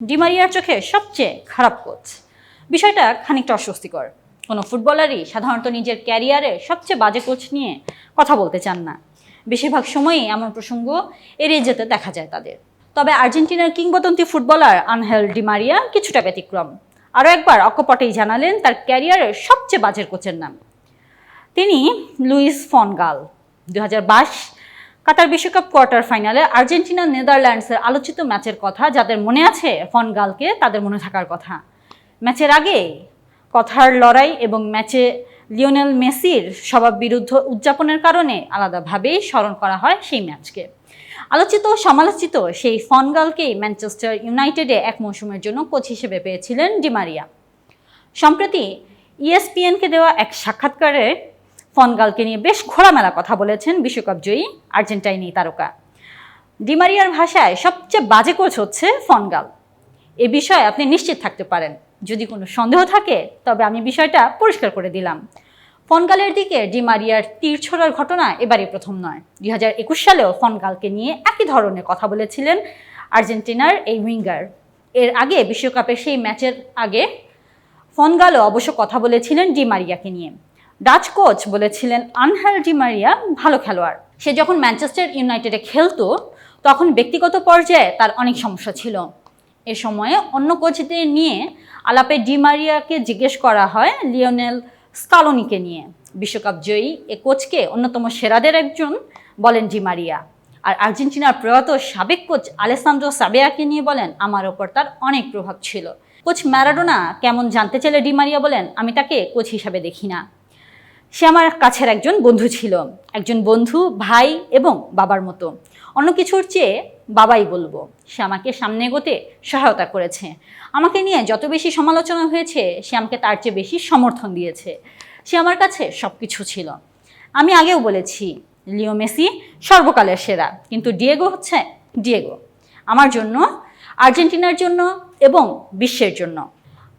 ডিমারিয়ার চোখে সবচেয়ে খারাপ কোচ। বিষয়টা খানিকটা অস্বস্তিকর। কোনো ফুটবলারই সাধারণত নিজের ক্যারিয়ারে সবচেয়ে বাজে কোচ নিয়ে কথা বলতে চান না। বেশিরভাগ সময়ই এমন প্রসঙ্গ এড়িয়ে যেতে দেখা যায় তাদের। তবে আর্জেন্টিনার কিংবদন্তি ফুটবলার আনহেল ডিমারিয়া কিছুটা ব্যতিক্রম। আরও একবার অকপটেই জানালেন তার ক্যারিয়ারের সবচেয়ে বাজের কোচের নাম। তিনি লুইস ফনগাল দু কাতার বিশ্বকাপ কোয়ার্টার ফাইনালে আর্জেন্টিনা, নেদারল্যান্ডসের আলোচিত ম্যাচের কথা, যাদের মনে আছে ফনগালকে তাদের মনে থাকার কথা। ম্যাচের আগে কথার লড়াই এবং ম্যাচে লিওনেল মেসির স্বভাব বিরুদ্ধ উদযাপনের কারণে আলাদাভাবেই স্মরণ করা হয় সেই ম্যাচকে। আলোচিত সমালোচিত সেই ফনগালকেই ম্যানচেস্টার ইউনাইটেডে এক মৌসুমের জন্য কোচ হিসেবে পেয়েছিলেন ডিমারিয়া। সম্প্রতি ইএসপিএনকে দেওয়া এক সাক্ষাৎকারে ফনগালকে নিয়ে বেশ খোলামেলা কথা বলেছেন বিশ্বকাপ জয়ী আর্জেন্টাইনি তারকা। ডিমারিয়ার ভাষায় সবচেয়ে বাজে কোচ হচ্ছে ফনগাল। এ বিষয়ে আপনি নিশ্চিত থাকতে পারেন। যদি কোনো সন্দেহ থাকে, তবে আমি বিষয়টা পরিষ্কার করে দিলাম। ফনগালের দিকে ডিমারিয়ার তীর ছোড়ার ঘটনা এবারই প্রথম নয়। দুই হাজার একুশ সালেও ফনগালকে নিয়ে একই ধরনের কথা বলেছিলেন আর্জেন্টিনার এই উইঙ্গার। এর আগে বিশ্বকাপের সেই ম্যাচের আগে ফনগালও অবশ্য কথা বলেছিলেন ডি মারিয়াকে নিয়ে। ডাচ কোচ বলেছিলেন আনহেল ডি মারিয়া ভালো খেলোয়াড়। সে যখন ম্যানচেস্টার ইউনাইটেডে খেলতো, তখন ব্যক্তিগত পর্যায়ে তার অনেক সমস্যা ছিল। এ সময়ে অন্য কোচদের নিয়ে আলাপে ডি মারিয়াকে জিজ্ঞেস করা হয় লিওনেল স্কালোনিকে নিয়ে। বিশ্বকাপ জয়ী এ কোচকে অন্যতম সেরাদের একজন বলেন ডি মারিয়া। আর আর্জেন্টিনার প্রয়াত সাবেক কোচ আলেসান্দ্রো সাবেয়াকে নিয়ে বলেন, আমার ওপর তার অনেক প্রভাব ছিল। কোচ ম্যারাডোনা কেমন জানতে চাইলে ডিমারিয়া বলেন, আমি তাকে কোচ হিসাবে দেখি না। সে আমার কাছের একজন বন্ধু ছিল, একজন বন্ধু, ভাই এবং বাবার মতো। অন্য কিছুর চেয়ে বাবাই বলব। সে আমাকে সামনে এগোতে সহায়তা করেছে। আমাকে নিয়ে যত বেশি সমালোচনা হয়েছে, সে আমাকে তার চেয়ে বেশি সমর্থন দিয়েছে। সে আমার কাছে সব কিছু ছিল। আমি আগেও বলেছি, লিও মেসি সর্বকালের সেরা, কিন্তু ডিয়েগো হচ্ছে ডিয়েগো। আমার জন্য, আর্জেন্টিনার জন্য এবং বিশ্বের জন্য।